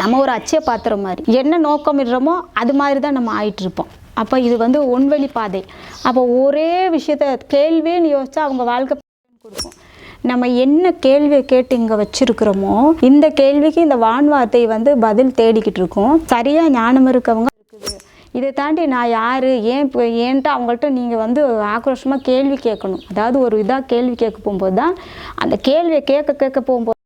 நம்ம ஒரு அச்சய பாத்திரம் மாதிரி. என்ன நோக்கம் இடுறோமோ அது மாதிரி தான் நம்ம ஆயிட்டு இருப்போம். அப்போ இது வந்து ஒன்வழி பாதை. அப்போ ஒரே விஷயத்த கேள்வின்னு யோசிச்சா அவங்க வாழ்க்கை கொடுக்கும். நம்ம என்ன கேள்வியை கேட்டு இங்கே வச்சுருக்கிறோமோ இந்த கேள்விக்கு இந்த வான்வார்த்தை வந்து பதில் தேடிக்கிட்டு இருக்கோம். சரியாக ஞானம் இருக்கவங்க இருக்குது. இதை தாண்டி நான் யார் ஏன் இப்போ ஏன்ட்டு அவங்கள்ட்ட நீங்கள் வந்து ஆக்ரோஷமாக கேள்வி கேட்கணும். அதாவது ஒரு இதாக கேள்வி கேட்க போகும்போது தான் அந்த கேள்வியை கேட்க கேட்க போகும்போது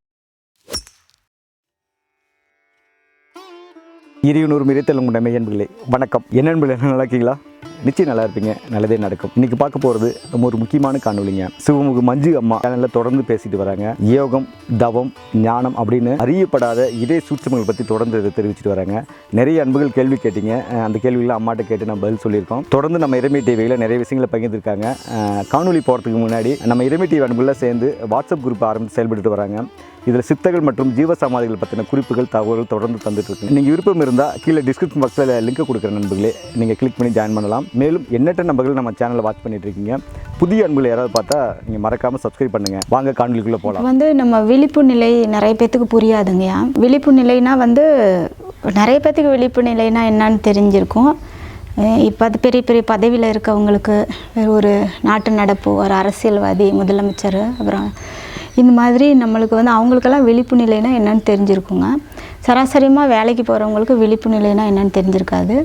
இறையனூர் மிரைத்தல் உங்கள் மெய்யன்பர்களே வணக்கம். என்ன நண்பர்களே நல்லா இருக்கீங்களா? நிச்சயம் நல்லா இருப்பீங்க. நல்லதே நடக்கும். இன்னைக்கு பார்க்க போகிறது நம்ம ஒரு முக்கியமான காணொலிங்க சிவமுக மஞ்சு அம்மா சேனலில் தொடர்ந்து பேசிட்டு வராங்க. யோகம் தவம் ஞானம் அப்படின்னு அறியப்படாத இதே சூட்சமங்கள் பற்றி தொடர்ந்து இதை தெரிவிச்சிட்டு வராங்க. நிறைய அன்புகள் கேள்வி கேட்டீங்க. அந்த கேள்விகளை அம்மாட்ட கேட்டு நம்ம பதில் சொல்லியிருக்கோம். தொடர்ந்து நம்ம இறைமை டிவியில் நிறைய விஷயங்களை பகிர்ந்துருக்காங்க. காணொலி போகிறதுக்கு முன்னாடி நம்ம இறைமை டிவி அன்புகளில் சேர்ந்து வாட்ஸ்அப் குரூப் ஆரம்பித்து செயல்பட்டு வராங்க. இதில் சித்தர்கள் மற்றும் ஜீவ சமாதிகள் பற்றின குறிப்புகள் தகவல்கள் தொடர்ந்து தந்துட்டு இருக்கு. நீங்கள் விருப்பம் இருந்தால் கீழே டிஸ்கிரிப்ஷன் பாக்ஸில் லிங்க் கொடுக்குற நண்பர்களே நீங்கள் கிளிக் பண்ணி ஜாயின் பண்ணலாம். மேலும் எண்ணற்ற நபர்கள் நம்ம சேனலை வாட்ச் பண்ணிட்டு இருக்கீங்க புதிய அன்புகள் யாராவது பார்த்தா நீங்கள் மறக்காமல் சப்ஸ்கிரைப் பண்ணுங்கள் வாங்க காணொலிக்குள்ளே போகலாம் வந்து நம்ம விழிப்பு நிலை நிறைய பேத்துக்கு புரியாதுங்கய்யா விழிப்பு நிலைனா வந்து நிறைய பேத்துக்கு விழிப்பு நிலைனா என்னன்னு தெரிஞ்சிருக்கும். இப்போ அது பெரிய பெரிய பதவியில் இருக்கவங்களுக்கு ஒரு நாட்டு நடப்பு ஒரு அரசியல்வாதி முதலமைச்சர் அப்புறம் இந்த மாதிரி நம்மளுக்கு வந்து அவங்களுக்கெல்லாம் விழிப்பு நிலைனா என்னன்னு தெரிஞ்சிருக்குங்க. சராசரியமாக வேலைக்கு போகிறவங்களுக்கு விழிப்பு நிலைனா என்னன்னு தெரிஞ்சிருக்காது.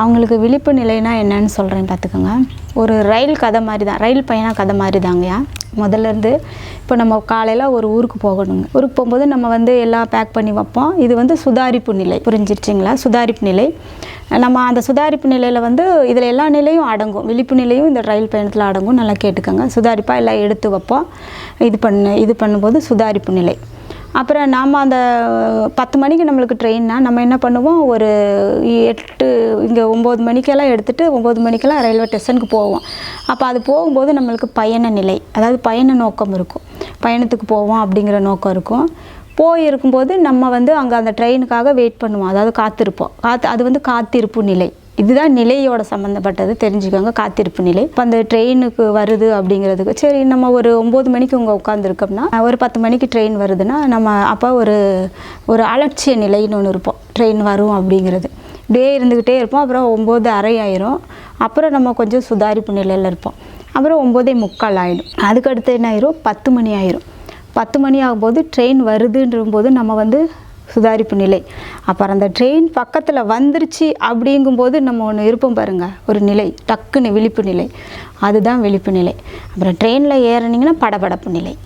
அவங்களுக்கு விழிப்பு நிலைனா என்னன்னு சொல்கிறேன் பார்த்துக்கோங்க. ஒரு ரயில் கதை மாதிரி தான் ரயில் பயண கதை மாதிரி தாங்கய்யா. முதல்ல இருந்து இப்போ நம்ம காலையில் ஒரு ஊருக்கு போகணுங்க. ஊருக்கு போகும்போது நம்ம வந்து எல்லாம் பேக் பண்ணி வைப்போம். இது வந்து சுதாரிப்பு நிலை. புரிஞ்சிருச்சிங்களா? சுதாரிப்பு நிலை. நம்ம அந்த சுதாரிப்பு நிலையில் வந்து இதில் எல்லா நிலையும் அடங்கும். விழிப்பு நிலையும் இந்த ரயில் பயணத்தில் அடங்கும். நல்லா கேட்டுக்கோங்க. சுதாரிப்பாக எல்லாம் எடுத்து வைப்போம். இது பண்ணு இது பண்ணும்போது சுதாரிப்பு நிலை. அப்புறம் நாம் அந்த பத்து மணிக்கு நம்மளுக்கு ட்ரெயின்னா நம்ம என்ன பண்ணுவோம்? ஒரு எட்டு இங்கே ஒம்பது மணிக்கெல்லாம் எடுத்துகிட்டு ஒம்பது மணிக்கெல்லாம் ரயில்வே ஸ்டேஷனுக்கு போவோம். அப்போ அது போகும்போது நம்மளுக்கு பயண நிலை அதாவது பயண நோக்கம் இருக்கும். பயணத்துக்கு போவோம் அப்படிங்கிற நோக்கம் இருக்கும். போயிருக்கும்போது நம்ம வந்து அங்கே அந்த ட்ரெயினுக்காக வெயிட் பண்ணுவோம். அதாவது காத்திருப்போம். காத்து அது வந்து காத்திருப்பு நிலை. இதுதான் நிலையோட சம்மந்தப்பட்டது தெரிஞ்சுக்கோங்க காத்திருப்பு நிலை. இப்போ அந்த ட்ரெயினுக்கு வருது அப்படிங்கிறதுக்கு சரி நம்ம ஒரு ஒம்பது மணிக்கு இங்கே உட்காந்துருக்கோம்னா ஒரு பத்து மணிக்கு ட்ரெயின் வருதுன்னா நம்ம அப்போ ஒரு ஒரு அலட்சிய நிலைன்னு ஒன்று இருப்போம். ட்ரெயின் வரும் அப்படிங்கிறது. இப்படியே இருந்துக்கிட்டே இருப்போம். அப்புறம் ஒம்பது அரை ஆயிரும். அப்புறம் நம்ம கொஞ்சம் சுதாரிப்பு நிலையில் இருப்போம். அப்புறம் ஒம்போதே முக்கால் ஆகிடும் அதுக்கடுத்து என்ன ஆயிரும்? பத்து மணி ஆயிரும். பத்து மணி ஆகும்போது ட்ரெயின் வருதுன்ற போது நம்ம வந்து சுதாரிப்பு நிலை. அப்புறம் அந்த ட்ரெயின் பக்கத்தில் வந்துருச்சு அப்படிங்கும்போது நம்ம ஒன்று இருப்போம் பாருங்கள் ஒரு நிலை டக்குன்னு விழிப்பு நிலை. அதுதான் விழிப்பு நிலை. அப்புறம் ட்ரெயினில் ஏறினீங்கன்னா படபடப்பு நிலை.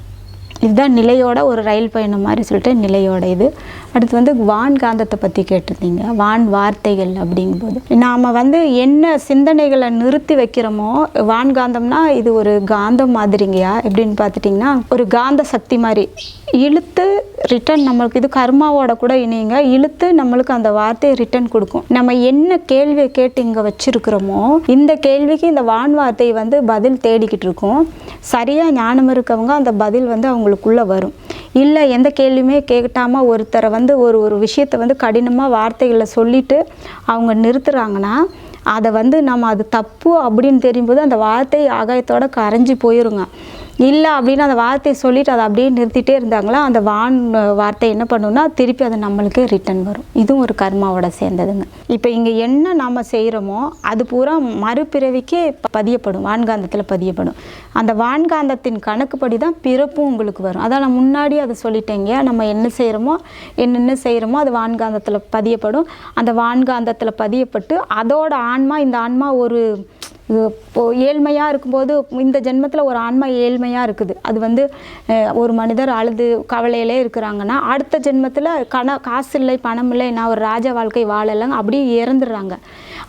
இதுதான் நிலையோட ஒரு ரயில் பயணம் மாதிரி சொல்லிட்டு நிலையோட இது. அடுத்து வந்து வான் காந்தத்தை பற்றி கேட்டிருந்தீங்க. வான் வார்த்தைகள் அப்படிங்கும்போது. நாம் வந்து என்ன சிந்தனைகளை நிறுத்தி வைக்கிறோமோ வான் காந்தம்னா இது ஒரு காந்தம் மாதிரிங்கயா எப்படின்னு பார்த்துட்டிங்கன்னா ஒரு காந்த சக்தி மாதிரி. இழுத்து ரிட்டன் நம்மளுக்கு இது கர்மாவோட கூட இணைங்க இழுத்து நம்மளுக்கு அந்த வார்த்தையை ரிட்டன் கொடுக்கும். நம்ம என்ன கேள்வியை கேட்டு இங்கே வச்சுருக்கிறோமோ இந்த கேள்விக்கு இந்த வான் வார்த்தை வந்து பதில் தேடிக்கிட்டு இருக்கும். சரியாக ஞானம் இருக்கவங்க அந்த பதில் வந்து அவங்க அவங்களுக்குள்ளே வரும். இல்லை எந்த கேள்வியுமே கேட்டாமல் ஒருத்தரை வந்து ஒரு ஒரு விஷயத்தை வந்து கடினமாக வார்த்தைகளை சொல்லிட்டு அவங்க நிறுத்துறாங்கன்னா அதை வந்து நம்ம அது தப்பு அப்படின்னு தெரியும்போது அந்த வார்த்தை ஆகாயத்தோட கரைஞ்சி போயிருங்க. இல்லை அப்படின்னு அந்த வார்த்தையை சொல்லிட்டு அதை அப்படியே நிறுத்திட்டே இருந்தாங்களா அந்த வான் வார்த்தை என்ன பண்ணுன்னா திருப்பி அது நம்மளுக்கே ரிட்டன் வரும். இதுவும் ஒரு கர்மாவோட சேர்ந்ததுங்க. இப்போ இங்கே என்ன நாம் செய்கிறோமோ அது பூரா மறுபிறவிக்கே பதியப்படும். வான்காந்தத்தில் பதியப்படும். அந்த வான்காந்தத்தின் கணக்குப்படி தான் பிறப்பும் உங்களுக்கு வரும். அதான் நான் முன்னாடி அதை சொல்லிட்டேங்க நம்ம என்ன செய்கிறோமோ என்னென்ன செய்கிறோமோ அது வான்காந்தத்தில் பதியப்படும். அந்த வான்காந்தத்தில் பதியப்பட்டு அதோட ஆன்மா இந்த ஆன்மா ஒரு ஏழ்மையாக இருக்கும்போது இந்த ஜென்மத்தில் ஒரு ஆன்மா ஏழ்மையாக இருக்குது. அது வந்து ஒரு மனிதர் அழுது கவலையிலே இருக்கிறாங்கன்னா அடுத்த ஜென்மத்தில் கண காசு இல்லை பணம் இல்லை நான் ஒரு ராஜ வாழ்க்கை வாழலைங்க அப்படியே இறந்துடுறாங்க.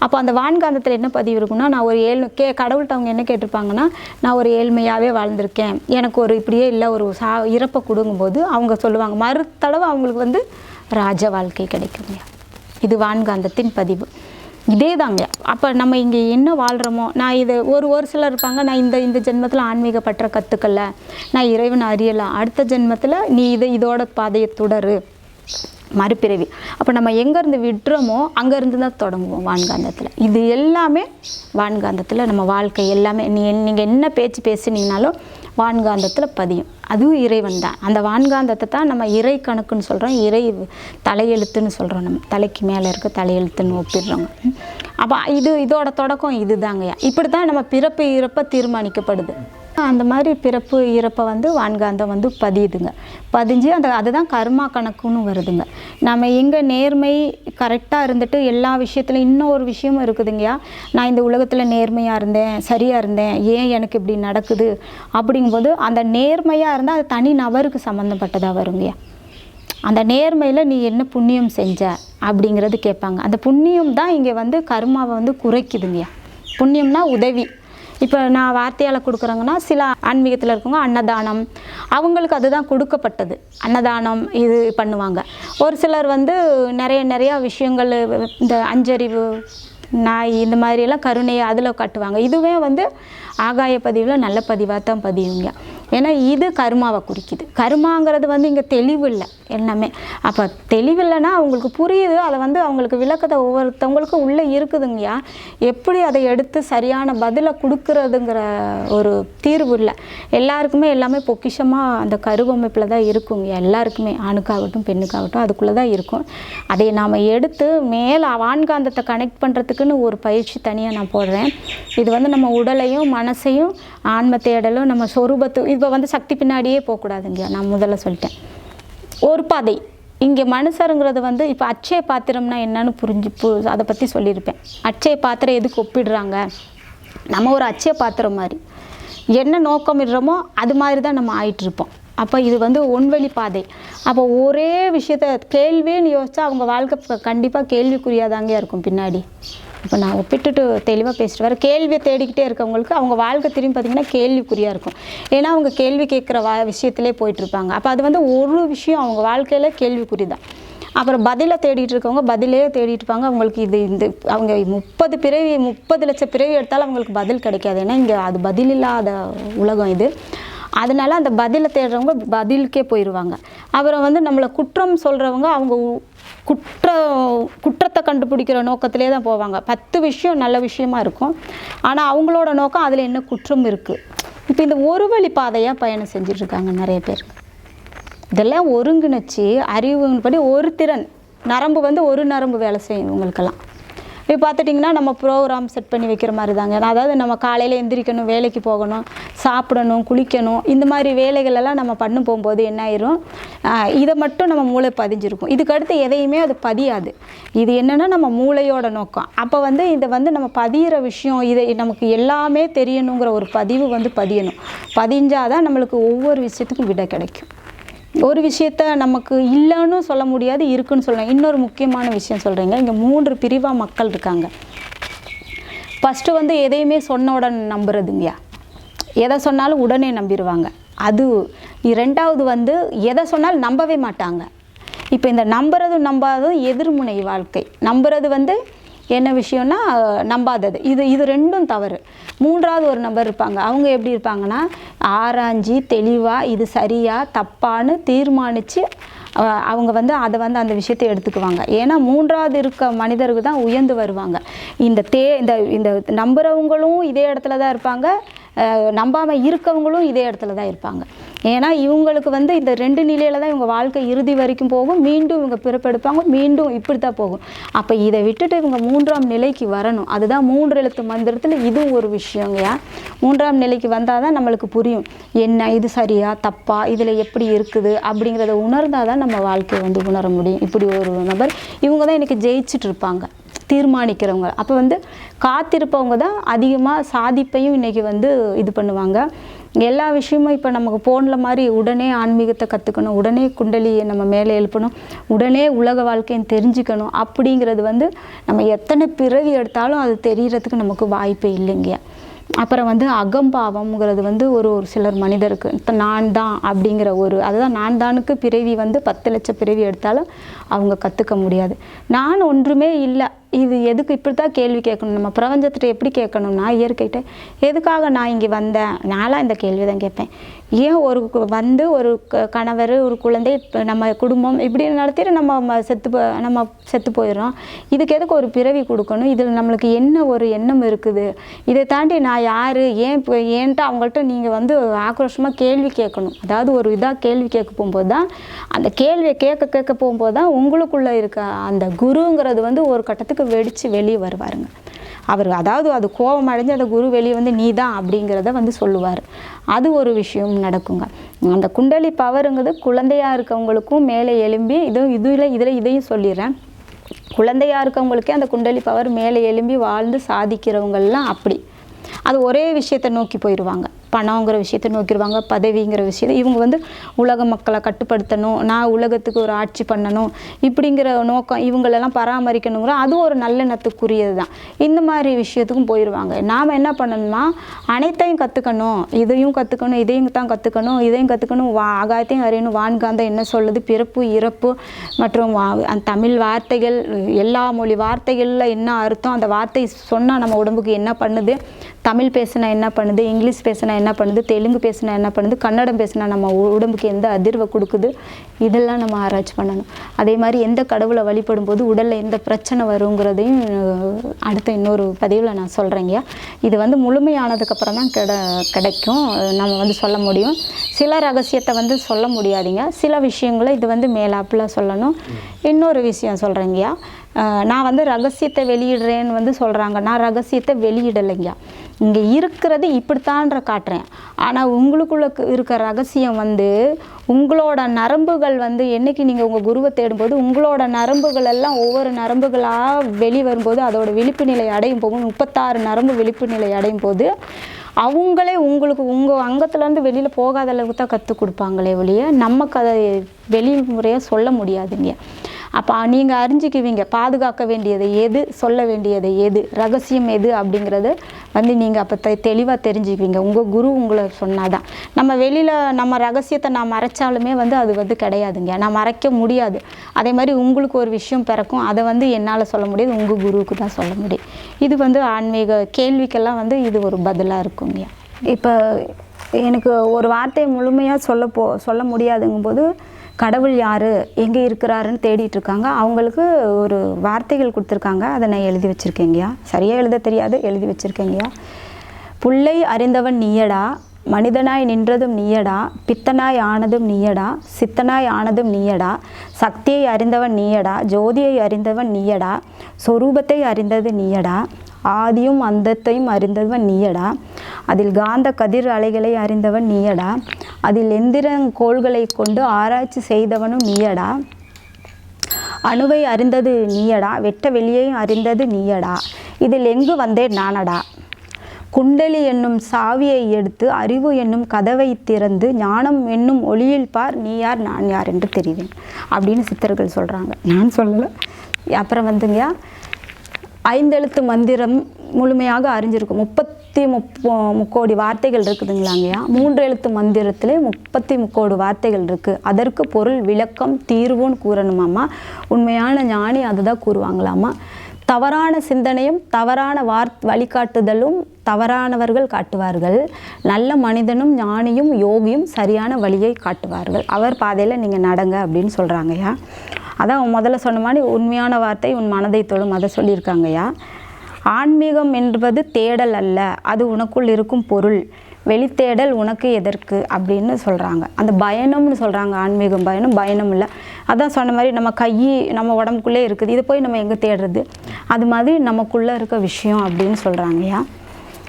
அப்போ அந்த வான்காந்தத்தில் என்ன பதிவு இருக்குன்னா நான் ஒரு ஏழு கே கடவுள்கிட்ட அவங்க என்ன கேட்டிருப்பாங்கன்னா நான் ஒரு ஏழ்மையாகவே வாழ்ந்திருக்கேன். எனக்கு ஒரு இப்படியே இல்லை ஒரு சா இறப்பை கொடுங்கும்போது அவங்க சொல்லுவாங்க மறுத்தளவு அவங்களுக்கு வந்து ராஜ வாழ்க்கை கிடைக்குங்க. இது வான்காந்தத்தின் பதிவு. இதே தாங்க அப்போ நம்ம இங்கே என்ன வாழ்கிறோமோ நான் இது ஒரு ஒரு சிலர் இருப்பாங்க நான் இந்த இந்த ஜென்மத்தில் ஆன்மீக பற்ற கற்றுக்கல நான் இறைவனை அறியலாம் அடுத்த ஜென்மத்தில் நீ இதை இதோட பாதையை தொடரு. மறுபிறவி. அப்போ நம்ம எங்கேருந்து விடுறோமோ அங்கேருந்து தான் தொடங்குவோம் வான்காந்தத்தில். இது எல்லாமே வான்காந்தத்தில் நம்ம வாழ்க்கை எல்லாமே. நீ நீங்கள் என்ன பேச்சு பேசுனீங்கனாலும் வான்காந்தத்தில் பதியும். அதுவும் இறைவன் தான். அந்த வான்காந்தத்தை தான் நம்ம இறை கணக்குன்னு சொல்கிறோம் இறை தலையெழுத்துன்னு சொல்கிறோம் நம்ம. தலைக்கு மேலே இருக்க தலையெழுத்துன்னு ஒப்பிடுறோங்க அப்போ இது இதோட தொடக்கம் இதுதாங்கய்யா. இப்படி தான் நம்ம பிறப்பு இறப்ப தீர்மானிக்கப்படுது. அந்த மாதிரி பிறப்பு இறப்பை வந்து வான்காந்தம் வந்து பதியுதுங்க. பதிஞ்சு அந்த அதுதான் கர்மா கணக்குன்னு வருதுங்க. நம்ம எங்கே நேர்மை கரெக்டாக இருந்துட்டு எல்லா விஷயத்துலையும் இன்னும் ஒரு விஷயமும் இருக்குதுங்கய்யா நான் இந்த உலகத்தில் நேர்மையாக இருந்தேன் சரியாக இருந்தேன் ஏன் எனக்கு இப்படி நடக்குது அப்படிங்கும்போது அந்த நேர்மையாக இருந்தால் அது தனி நபருக்கு சம்மந்தப்பட்டதாக வருங்கய்யா அந்த நேர்மையில் நீ என்ன புண்ணியம் செஞ்ச அப்படிங்கிறது கேட்பாங்க. அந்த புண்ணியம் தான் இங்கே வந்து கர்மாவை வந்து குறைக்குதுங்கய்யா புண்ணியம்னா உதவி. இப்போ நான் வார்த்தையால் கொடுக்குறாங்கன்னா சில ஆன்மீகத்தில் இருக்கவங்க அன்னதானம். அவங்களுக்கு அதுதான் கொடுக்கப்பட்டது. அன்னதானம் இது பண்ணுவாங்க. ஒரு சிலர் வந்து நிறைய நிறையா விஷயங்கள் இந்த அஞ்சறிவு நாய் இந்த மாதிரியெல்லாம் கருணையை அதில் காட்டுவாங்க. இதுவே வந்து ஆகாய பதிவில் நல்ல பதிவாக தான் பதிவுங்க ஏன்னா இது கருமாவை குறிக்குது. கருமாங்கிறது வந்து இங்கே தெளிவு இல்லை. எல்லாமே. அப்போ தெளிவில்லைன்னா அவங்களுக்கு புரியுது. அதை வந்து அவங்களுக்கு விளக்கத்தை ஒவ்வொருத்தவங்களுக்கும் உள்ளே இருக்குதுங்கய்யா. எப்படி அதை எடுத்து சரியான பதிலை கொடுக்கறதுங்கிற ஒரு தீர்வு இல்லை. எல்லாருக்குமே எல்லாமே பொக்கிஷமாக அந்த கருவமைப்பில் தான் இருக்குங்க எல்லாருக்குமே ஆணுக்காகட்டும் பெண்ணுக்காகட்டும் அதுக்குள்ளே தான் இருக்கும். அதை நாம் எடுத்து மேலே வான்காந்தத்தை கனெக்ட் பண்ணுறதுக்குன்னு ஒரு பயிற்சி தனியாக நான் போடுறேன். இது வந்து நம்ம உடலையும் மனசையும் ஆன்ம தேடலும் நம்ம சொரூபத்து இப்போ வந்து சக்தி பின்னாடியே போகக்கூடாதுங்க நான் முதல்ல சொல்லிட்டேன். ஒரு பாதை. இங்கே மனுஷருங்கிறது வந்து இப்போ அச்சய பாத்திரம்னா என்னன்னு புரிஞ்சு பு அதை பற்றி சொல்லியிருப்பேன். அட்சய பாத்திரம் எதுக்கு ஒப்பிடுறாங்க? நம்ம ஒரு அச்சய பாத்திரம் மாதிரி. என்ன நோக்கம் இடுறோமோ அது மாதிரி தான் நம்ம ஆயிட்டிருப்போம் அப்போ இது வந்து ஒன்வழி பாதை. அப்போ ஒரே விஷயத்த கேள்வின்னு யோசிச்சா அவங்க வாழ்க்கை கண்டிப்பாக கேள்விக்குரியாதாங்க இருக்கும் பின்னாடி. இப்போ நான் ஒப்பிட்டுட்டு தெளிவாக பேசிட்டு வரேன் கேள்வியை தேடிக்கிட்டே இருக்கவங்களுக்கு அவங்க வாழ்க்கை திரும்பி பார்த்திங்கன்னா கேள்விக்குறியாக இருக்கும். ஏன்னா அவங்க கேள்வி கேட்குற வா விஷயத்திலே போயிட்டுருப்பாங்க. அப்போ அது வந்து ஒரு விஷயம் அவங்க வாழ்க்கையில் கேள்விக்குறி தான் அப்புறம் பதிலை தேடிட்டு இருக்கவங்க பதிலே தேடிட்டு இருப்பாங்க. அவங்களுக்கு இது இந்த அவங்க முப்பது பிறவி முப்பது லட்சம் பிறவி எடுத்தாலும் அவங்களுக்கு பதில் கிடைக்காது. ஏன்னா இங்கே அது பதில் இல்லாத உலகம் இது. அதனால அந்த பதிலை தேடுறவங்க பதிலுக்கே போயிடுவாங்க அப்புறம் வந்து நம்மளை குற்றம் சொல்கிறவங்க அவங்க உ- குற்ற குற்றத்தை கண்டுபிடிக்கிற நோக்கத்திலே தான் போவாங்க. பத்து விஷயம் நல்ல விஷயமா இருக்கும். ஆனால் அவங்களோட நோக்கம் அதில் என்ன குற்றம் இருக்குது இப்போ இந்த ஒரு வழி பாதையாக பயணம் செஞ்சிட்ருக்காங்க நிறைய பேர். இதெல்லாம் ஒருங்கிணைச்சு அறிவுபடி ஒரு திறன். நரம்பு வந்து ஒரு நரம்பு வேலை செய்யும் இவங்களுக்கெல்லாம். இப்போ பார்த்துட்டிங்கன்னா நம்ம ப்ரோக்ராம் செட் பண்ணி வைக்கிற மாதிரி தாங்க அதாவது நம்ம காலையில் எந்திரிக்கணும் வேலைக்கு போகணும் சாப்பிடணும் குளிக்கணும் இந்த மாதிரி வேலைகளெல்லாம் நம்ம பண்ண போகும்போது என்ன ஆயிரும்? இதை மட்டும் நம்ம மூளை பதிஞ்சிருக்கும். இதுக்கு அடுத்து எதையுமே அது பதியாது. இது என்னென்னா நம்ம மூளையோட நோக்கம். அப்போ வந்து இதை வந்து நம்ம பதியிற விஷயம் இதை நமக்கு எல்லாமே தெரியணுங்கிற ஒரு பதிவு வந்து பதியணும். பதிஞ்சாதான் நம்மளுக்கு ஒவ்வொரு விஷயத்துக்கும் விடை கிடைக்கும். ஒரு விஷயத்த நமக்கு இல்லைன்னு சொல்ல முடியாது இருக்குன்னு சொல்லலாம் இன்னொரு முக்கியமான விஷயம் சொல்கிறீங்க இங்கே மூன்று பிரிவாக மக்கள் இருக்காங்க. ஃபஸ்ட்டு வந்து எதையுமே சொன்ன உடனே நம்புறதுங்கய்யா எதை சொன்னாலும் உடனே நம்பிடுவாங்க அது ரெண்டாவது வந்து எதை சொன்னாலும் நம்பவே மாட்டாங்க. இப்போ இந்த நம்புறதும் நம்பாததும் எதிர்முனை வாழ்க்கை. நம்புறது வந்து என்ன விஷயம்னா நம்பாதது. இது இது ரெண்டும் தவறு. மூன்றாவது ஒரு நபர் இருப்பாங்க. அவங்க எப்படி இருப்பாங்கன்னா ஆராய்ஞ்சி தெளிவாக இது சரியா தப்பான்னு தீர்மானித்து அவங்க வந்து அதை வந்து அந்த விஷயத்தை எடுத்துக்குவாங்க. ஏன்னா மூன்றாவது இருக்க மனிதருக்கு தான் உயர்ந்து வருவாங்க. இந்த தே இந்த இந்த நம்புகிறவங்களும் இதே இடத்துல தான் இருப்பாங்க. நம்பாமல் இருக்கவங்களும் இதே இடத்துல தான் இருப்பாங்க. ஏன்னா இவங்களுக்கு வந்து இந்த ரெண்டு நிலையில தான் இவங்க வாழ்க்கை இறுதி வரைக்கும் போகும். மீண்டும் இவங்க பிறப்பெடுப்பாங்க. மீண்டும் இப்படி தான் போகும். அப்போ இதை விட்டுட்டு இவங்க மூன்றாம் நிலைக்கு வரணும். அதுதான் மூன்று எழுத்து மந்திரத்தில் இதுவும் ஒரு விஷயங்கயா மூன்றாம் நிலைக்கு வந்தால் தான் நம்மளுக்கு புரியும். என்ன இது சரியா தப்பா இதில் எப்படி இருக்குது அப்படிங்கிறத உணர்ந்தால் தான் நம்ம வாழ்க்கையை வந்து உணர முடியும். இப்படி ஒரு நபர் இவங்க தான் எனக்கு ஜெயிச்சுட்டு இருப்பாங்க. தீர்மானிக்கிறவங்க. அப்போ வந்து காத்திருப்பவங்க தான் அதிகமாக சாதிப்பையும் இன்றைக்கி வந்து இது பண்ணுவாங்க. எல்லா விஷயமும் இப்போ நமக்கு ஃபோனில் மாதிரி உடனே ஆன்மீகத்தை கற்றுக்கணும் உடனே குண்டலியை நம்ம மேலே எழுப்பணும் உடனே உலக வாழ்க்கையை தெரிஞ்சுக்கணும் அப்படிங்கிறது வந்து நம்ம எத்தனை பிறவி எடுத்தாலும் அது தெரிகிறதுக்கு நமக்கு வாய்ப்பே இல்லைங்க அப்புறம் வந்து அகம்பாவம்ங்கிறது வந்து ஒரு ஒரு சிலர் மனிதருக்கு இப்போ நான் தான் அப்படிங்கிற ஒரு அதுதான் நான் தானுக்கு பிறவி வந்து பத்து லட்சம் பிறவி எடுத்தாலும் அவங்க கற்றுக்க முடியாது. நான் ஒன்றுமே இல்லை இது எதுக்கு இப்படி தான் கேள்வி கேட்கணும்? நம்ம பிரபஞ்சத்திட்ட எப்படி கேட்கணும்னா இயற்கைகிட்ட எதுக்காக நான் இங்கே வந்தேன்? நான்லாம் இந்த கேள்வி தான் கேட்பேன். ஏன் ஒரு வந்து ஒரு க- கணவர் ஒரு குழந்தை இப்போ நம்ம குடும்பம் இப்படி நடத்திட்டு நம்ம செத்து போ நம்ம செத்து போயிடுறோம். இதுக்கு எதுக்கு ஒரு பிறவி கொடுக்கணும்? இதில் நம்மளுக்கு என்ன ஒரு எண்ணம் இருக்குது? இதை தாண்டி நான் யார்? ஏன் இப்போ ஏன்ட்டு அவங்கள்ட்ட நீங்கள் வந்து ஆக்ரோஷமாக கேள்வி கேட்கணும். அதாவது ஒரு இதாக கேள்வி கேட்க போகும்போது தான் அந்த கேள்வியை கேட்க கேட்க போகும்போது தான் உங்களுக்குள்ளே இருக்க அந்த குருங்கிறது வந்து ஒரு கட்டத்துக்கு வெடித்து வெளியே வருவாருங்க. அவர் அதாவது அது கோபம் அடைஞ்சு அந்த குரு வெளியே வந்து நீ தான் அப்படிங்கிறத வந்து சொல்லுவார். அது ஒரு விஷயம் நடக்குங்க. அந்த குண்டலி பவருங்கிறது குழந்தையாக இருக்கவங்களுக்கும் மேலே எழும்பி இதுவும் இதில் இதில் இதையும் சொல்லிடுறேன். குழந்தையாக இருக்கவங்களுக்கே அந்த குண்டலி பவர் மேலே எழும்பி வாழ்ந்து சாதிக்கிறவங்கெல்லாம் அப்படி. அது ஒரே விஷயத்தை நோக்கி போயிடுவாங்க. பணங்கிற விஷயத்தை நோக்கிடுவாங்க பதவிங்கிற விஷயத்தை. இவங்க வந்து உலக மக்களை கட்டுப்படுத்தணும் நான் உலகத்துக்கு ஒரு ஆட்சி பண்ணணும் இப்படிங்கிற நோக்கம் இவங்களெல்லாம் பராமரிக்கணுங்கிற அது ஒரு நல்லெண்ணத்துக்குரியது தான். இந்த மாதிரி விஷயத்துக்கும் போயிடுவாங்க நாம் என்ன பண்ணணுமா அனைத்தையும் கற்றுக்கணும் இதையும் கற்றுக்கணும் இதையும் தான் கற்றுக்கணும் இதையும் கற்றுக்கணும் வா ஆகாயத்தையும் அறியணும். வான்காந்தம் என்ன சொல்லுது? பிறப்பு இறப்பு மற்றும் வா- அந்த தமிழ் வார்த்தைகள் எல்லா மொழி வார்த்தைகளில் என்ன அர்த்தம்? அந்த வார்த்தை சொன்னால் நம்ம உடம்புக்கு என்ன பண்ணுது? தமிழ் பேசினா என்ன பண்ணுது இங்கிலீஷ் பேசினா என்ன பண்ணுது தெலுங்கு பேசினா என்ன பண்ணுது கன்னடம் பேசினா நம்ம உடம்புக்கு எந்த அதிர்வை கொடுக்குது இதெல்லாம் நம்ம ஆராய்ச்சி பண்ணணும். அதே மாதிரி எந்த கடவுளை வழிபடும் போது உடலில் எந்த பிரச்சனை வருங்கிறதையும் அடுத்த இன்னொரு பதிவில் நான் சொல்கிறேங்க இது வந்து முழுமையானதுக்கப்புறம் தான் கிட கிடைக்கும். நம்ம வந்து சொல்ல முடியும். சில ரகசியத்தை வந்து சொல்ல முடியாதுங்க. சில விஷயங்களை இது வந்து மேலாப்பில் சொல்லணும். இன்னொரு விஷயம் சொல்கிறேங்கய்யா நான் வந்து ரகசியத்தை வெளியிடுறேன்னு வந்து சொல்கிறாங்க நான் ரகசியத்தை வெளியிடலைங்க. இங்கே இருக்கிறது இப்படித்தான்ற காட்டுறேன். ஆனால் உங்களுக்குள்ள இருக்க ரகசியம் வந்து உங்களோட நரம்புகள் வந்து என்னைக்கு நீங்கள் உங்கள் குருவை தேடும்போது உங்களோட நரம்புகள் எல்லாம் ஒவ்வொரு நரம்புகளாக வெளி வரும்போது அதோட விழிப்பு நிலை அடையும் போது முப்பத்தாறு நரம்பு விழிப்பு நிலை அடையும் போது அவங்களே உங்களுக்கு உங்கள் அங்கத்துலேருந்து வெளியில் போகாத அளவுக்கு தான் கற்றுக் கொடுப்பாங்களே ஒழிய நமக்கு அதை வெளிமுறையாக சொல்ல முடியாதுங்க. அப்போ நீங்கள் அறிஞ்சிக்குவீங்க பாதுகாக்க வேண்டியது எது சொல்ல வேண்டியது எது ரகசியம் எது அப்படிங்கிறது வந்து நீங்கள் அப்போ தெ தெளிவாக தெரிஞ்சுக்குவீங்க உங்கள் குரு உங்களை சொன்னாதான். நம்ம வெளியில் நம்ம ரகசியத்தை நான் மறைச்சாலுமே வந்து அது வந்து கிடையாதுங்க. நான் மறைக்க முடியாது. அதே மாதிரி உங்களுக்கு ஒரு விஷயம் பிறக்கும். அதை வந்து என்னால் சொல்ல முடியாது. உங்கள் குருவுக்கு தான் சொல்ல முடியும். இது வந்து ஆன்மீக கேள்விக்கெல்லாம் வந்து இது ஒரு பதிலாக இருக்குங்க. இப்போ எனக்கு ஒரு வார்த்தை முழுமையாக சொல்ல போ சொல்ல முடியாதுங்கும்போது கடவுள் யார்? எங்கே இருக்கிறாருன்னு தேடிட்டு இருக்காங்க. அவங்களுக்கு ஒரு வார்த்தைகள் கொடுத்துருக்காங்க. அதை நான் எழுதி வச்சுருக்கேங்கய்யா சரியாக எழுத தெரியாது எழுதி வச்சுருக்கேங்கய்யா புள்ளை அறிந்தவன் நீயடா மனிதனாய் நின்றதும் நீயடா பித்தனாய் ஆனதும் நீயடா சித்தனாய் ஆனதும் நீயடா சக்தியை அறிந்தவன் நீயடா ஜோதியை அறிந்தவன் நீயடா சொரூபத்தை அறிந்தது நீயடா ஆதியும் அந்தத்தையும் அறிந்தவன் நீயடா அதில் காந்த கதிர் அலைகளை அறிந்தவன் நீயடா அதில் எந்திரங்கோள்களை கொண்டு ஆராய்ச்சி செய்தவனும் நீயடா. அணுவை அறிந்தது நீயடா வெட்ட வெளியையும் அறிந்தது நீயடா. இதில் எங்கு வந்தேன் நானடா. குண்டலி என்னும் சாவியை எடுத்து அறிவு என்னும் கதவை திறந்து ஞானம் என்னும் ஒளியில் பார் நீ யார் நான் யார் என்று தெரிவேன். அப்படின்னு சித்தர்கள் சொல்கிறாங்க நான் சொல்லலை. அப்புறம் வந்துங்க ஐந்தெழுத்து மந்திரம் முழுமையாக அறிஞ்சிருக்கும். முப்பத்தி முப்போ முக்கோடி வார்த்தைகள் இருக்குதுங்களாங்கய்யா. மூன்று எழுத்து மந்திரத்திலே முப்பத்தி முக்கோடி வார்த்தைகள் இருக்குது அதற்கு பொருள் விளக்கம் தீர்வுன்னு கூறணுமாம்மா. உண்மையான ஞானி அதுதான் கூறுவாங்களாமா தவறான சிந்தனையும் தவறான வார் வழிகாட்டுதலும் தவறானவர்கள் காட்டுவார்கள். நல்ல மனிதனும் ஞானியும் யோகியும் சரியான வழியை காட்டுவார்கள். அவர் பாதையில் நீங்கள் நடங்க அப்படின்னு சொல்கிறாங்கய்யா அதான் முதல்ல சொன்ன மாதிரி உண்மையான வார்த்தை உன் மனதை தொழும் அதை சொல்லியிருக்காங்கய்யா. ஆன்மீகம் என்பது தேடல் அல்ல. அது உனக்குள் இருக்கும் பொருள். வெளித்தேடல் உனக்கு எதற்கு? அப்படின்னு சொல்கிறாங்க அந்த பயணம்னு சொல்கிறாங்க ஆன்மீகம். பயணம் பயணம் இல்லை. அதான் சொன்ன மாதிரி நம்ம கை நம்ம உடம்புக்குள்ளே இருக்குது. இது போய் நம்ம எங்கே தேடுறது? அது மாதிரி நமக்குள்ளே இருக்க விஷயம் அப்படின்னு சொல்கிறாங்கய்யா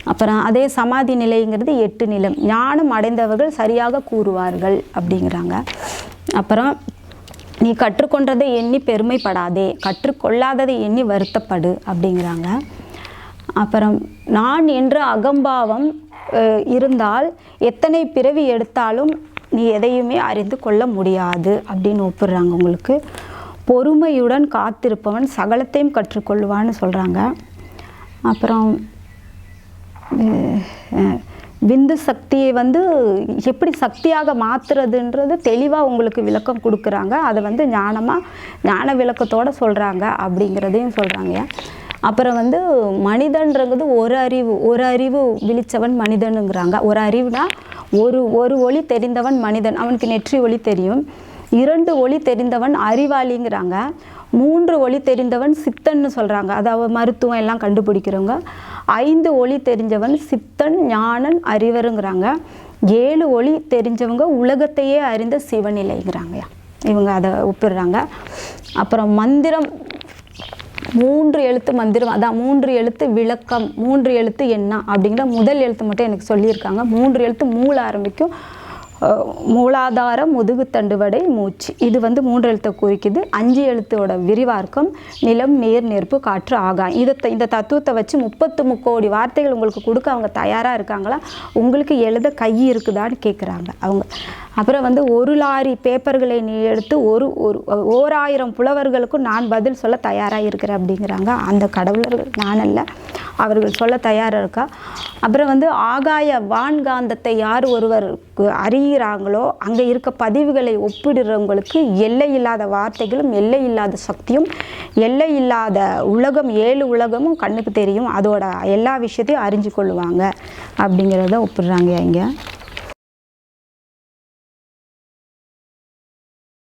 அப்புறம் அதே சமாதி நிலைங்கிறது எட்டு நிலம். ஞானம் அடைந்தவர்கள் சரியாக கூறுவார்கள் அப்படிங்கிறாங்க. அப்புறம் நீ கற்றுக்கொண்டதை எண்ணி பெருமைப்படாதே. கற்றுக்கொள்ளாததை எண்ணி வருத்தப்படு அப்படிங்கிறாங்க. அப்புறம் நான் என்ற அகம்பாவம் இருந்தால் எத்தனை பிறவி எடுத்தாலும் நீ எதையுமே அறிந்து கொள்ள முடியாது அப்படின்னு ஒப்புடுறாங்க உங்களுக்கு. பொறுமையுடன் காத்திருப்பவன் சகலத்தையும் கற்றுக்கொள்வான்னு சொல்கிறாங்க அப்புறம் விந்து சக்தியை வந்து எப்படி சக்தியாக மாற்றுறதுன்றது தெளிவாக உங்களுக்கு விளக்கம் கொடுக்குறாங்க. அதை வந்து ஞானமாக ஞான விளக்கத்தோடு சொல்கிறாங்க அப்படிங்கிறதையும் சொல்கிறாங்க அப்புறம் வந்து மனிதன்றது ஒரு அறிவு ஒரு அறிவு விழிச்சவன் மனிதனுங்கிறாங்க. ஒரு அறிவுனா ஒரு ஒரு ஒளி தெரிந்தவன் மனிதன். அவனுக்கு நெற்றி ஒளி தெரியும். இரண்டு ஒளி தெரிந்தவன் அறிவாளிங்கிறாங்க. மூன்று ஒளி தெரிந்தவன் சித்தன்னு சொல்கிறாங்க அதாவது மருத்துவம் எல்லாம் கண்டுபிடிக்கிறவங்க. ஐந்து ஒளி தெரிஞ்சவன் சித்தன் ஞானன் அறிவருங்கிறாங்க. ஏழு ஒளி தெரிஞ்சவங்க உலகத்தையே அறிந்த சிவநிலைங்கிறாங்க இவங்க அதை ஒப்பிடுறாங்க. அப்புறம் மந்திரம் மூன்று எழுத்து மந்திரம் அதான் மூன்று எழுத்து விளக்கம் மூன்று எழுத்து என்ன அப்படிங்கிற முதல் எழுத்து மட்டும் எனக்கு சொல்லியிருக்காங்க. மூன்று எழுத்து மூல ஆரம்பிக்கும். மூலாதாரம் முதுகு மூச்சு. இது வந்து மூன்று எழுத்தை குறிக்குது. அஞ்சு எழுத்தோட விரிவார்க்கம் நிலம் நீர் நெருப்பு காற்று ஆகாயம். இதை இந்த தத்துவத்தை வச்சு முப்பத்து முக்கோடி வார்த்தைகள் உங்களுக்கு கொடுக்க அவங்க தயாராக இருக்காங்களா? உங்களுக்கு எழுத கை இருக்குதான்னு கேட்குறாங்க அவங்க. அப்புறம் வந்து ஒரு லாரி பேப்பர்களை நீ எடுத்து ஒரு ஒரு ஓராயிரம் புலவர்களுக்கும் நான் பதில் சொல்ல தயாராக இருக்கிறேன் அப்படிங்கிறாங்க. அந்த கடவுளர்கள் நான் அல்ல அவர்கள் சொல்ல தயாராக இருக்கா? அப்புறம் வந்து ஆகாய வான்காந்தத்தை யார் ஒருவர் அறிகிறாங்களோ அங்கே இருக்க பதிவுகளை ஒப்பிடுறவங்களுக்கு எல்லை இல்லாத வார்த்தைகளும் எல்லை இல்லாத சக்தியும் எல்லை இல்லாத உலகம் ஏழு உலகமும் கண்ணுக்கு தெரியும். அதோட எல்லா விஷயத்தையும் அறிஞ்சு கொள்ளுவாங்க அப்படிங்கிறத ஒப்பிடுறாங்க இங்கே.